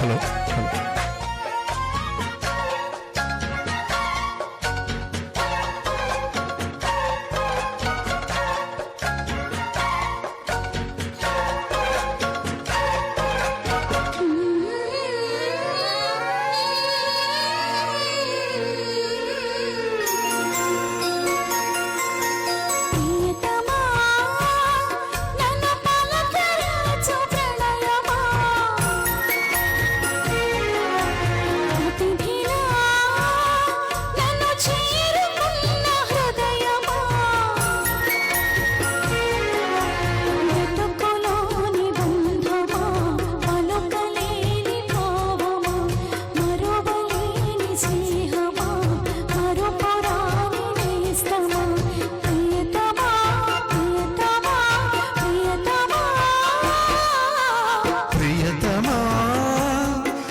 Hello hello.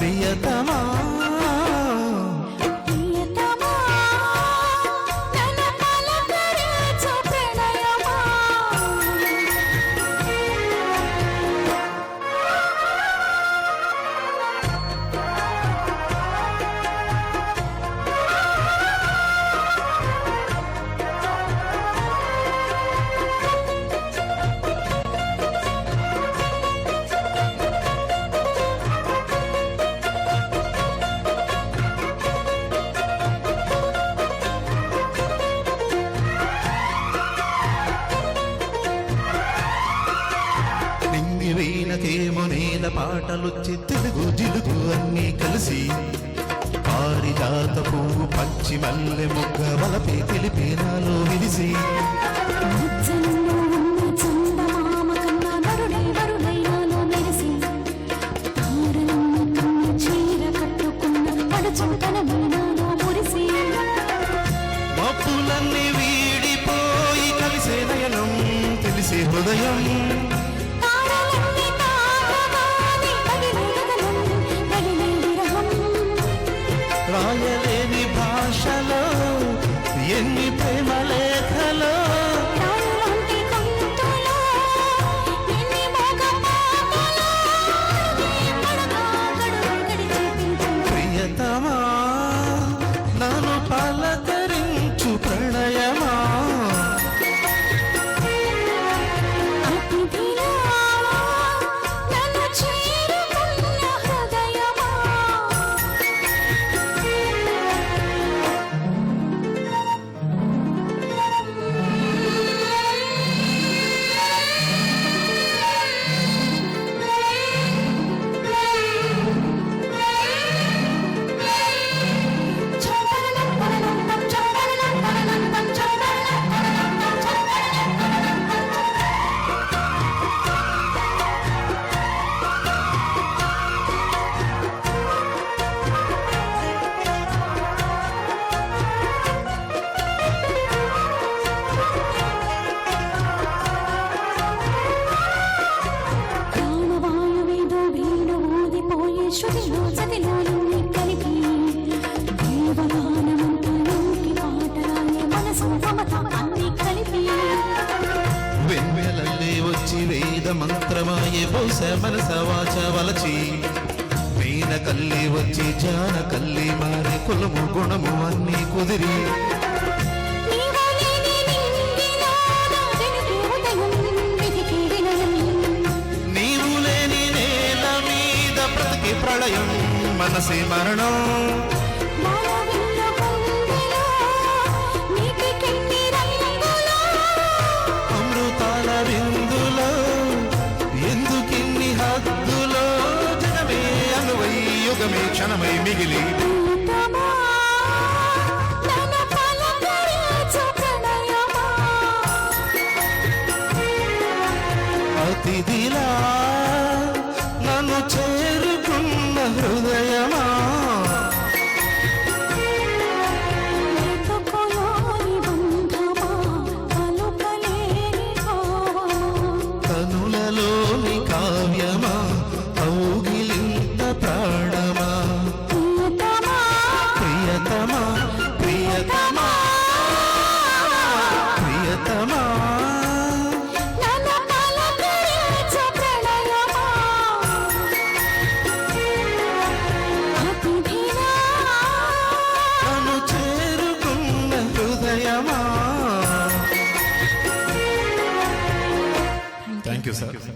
ప్రియతమా? పాటలొచ్చి తెలుగు జిలుగు అన్నీ కలిసి పారిజాత పువ్వు పచ్చి మల్లె మొగ్గ వలపే తెలిపే నాలో విరిసి మురిసి మప్పులన్నీ వీడిపోయి కలిసే నయనం తెలిసే హృదయం. భాషలో ఎన్ని ప్రేమ లేఖలో. ప్రియతమా నన్ను పలకరించు ప్రణయమా. శృతిలో కలిపి దేవగానమంతా మనసు మమత అన్ని కలిపి వెన్నెలల్లే వచ్చి వేద మంత్రమాయే బహుశ మనస వాచ వలచి వీణ కల్లి వచ్చి జాన కల్లి మారి కులము గుణము అన్నీ కుదిరి ప్రళయం మనసే మరణం. అమృతాల విందులో ఎందుకిన్ని హద్దులో? జనమే అనువై యుగమే క్షణమై మిగిలి. అతిథిలా నన్ను you, sir.